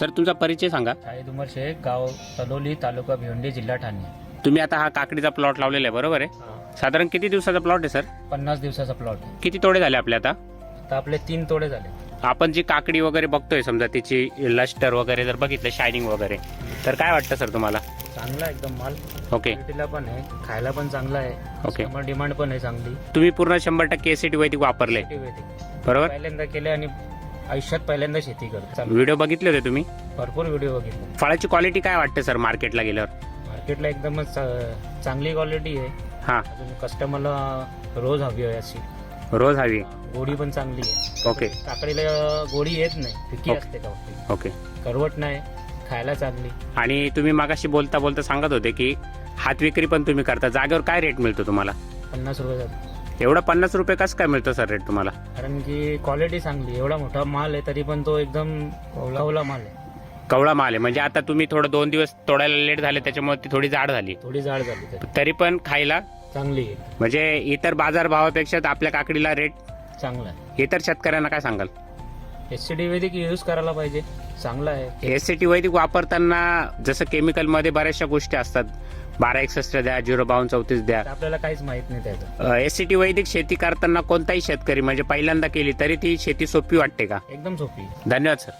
तर तुमचा परिचय सांगा. शाहिद उमर शेख गाव तलोली तालुका भिवंडी जिल्हा ठाणे. तुम्ही आता हा काकडीचा प्लॉट लावलेला आहे बरोबर आहे? साधारण किती दिवसाचा प्लॉट आहे सर? पन्नास दिवसाचा प्लॉट. आहे किती तोडे झाले आपले आता? आता आपले तीन तोडे झाले. आपण जी काकडी वगैरे बघतोय समजा तिची लस्टर वगैरे जर बघितलं शायनिंग वगैरे तर काय वाटतं सर तुम्हाला? चांगला आहे एकदम माल. ओके क्वालिटीला पण आहे खायला पण चांगला आहे. ओके. डिमांड पण आहे चांगली. तुम्ही पूर्ण शंभर टक्के एसिटी वैदिक वापरले. बरोबर? पहिल्यांदा केले आणि आयुष्यात पहिल्यांदा शेती करतो. व्हिडिओ बघितले होते तुम्ही? भरपूर व्हिडिओ बघितले. फळाची क्वालिटी काय वाटते सर मार्केटला गेल्यावर? मार्केटला एकदमच चांगली क्वालिटी आहे. हां. अजून कस्टमरला रोज हवी आहे अशी. रोज हवी गोडी पण चांगली आहे. ओके. काकडीला गोडी येत नाही. फिकी ओके. असते काकडी ओके. करवट नाही. खायला चांगली. आणि तुम्ही मागाशी बोलता बोलता सांगत होते की हात विक्री पण तुम्ही करता. जागेवर काय रेट मिळतो तुम्हाला? पन्नास रुपये जाते. एवढा पन्नास रुपये कसं काय मिळतं सर रेट तुम्हाला? कारण की क्वालिटी चांगली एवढा मोठा माल आहे तरी पण तो एकदम कवला माल आहे. कवळा माल आहे. म्हणजे आता तुम्ही थोडं दोन दिवस तोडायला लेट झाले त्याच्यामुळे ती थोडी जाड झाली. थोडी जाड झाली तरी. तरी पण खायला चांगली आहे. म्हणजे इतर बाजार भावापेक्षा तर आपल्या काकडीला रेट चांगला आहे. इतर शेतकऱ्यांना काय सांगाल? एस सी डी वैदिक यूज करायला पाहिजे. चांगला आहे. एस सी टी वैदिक वापरताना जसं केमिकलमध्ये बऱ्याचशा गोष्टी असतात. बारा एकसष्ट द्या झिरो बावन्न चौतीस द्या. आपल्याला काहीच माहीत नाही त्याचं. एस सी टी वैदिक शेती करताना कोणताही शेतकरी म्हणजे पहिल्यांदा केली तरी ती शेती सोपी वाटते का? एकदम सोपी. धन्यवाद सर.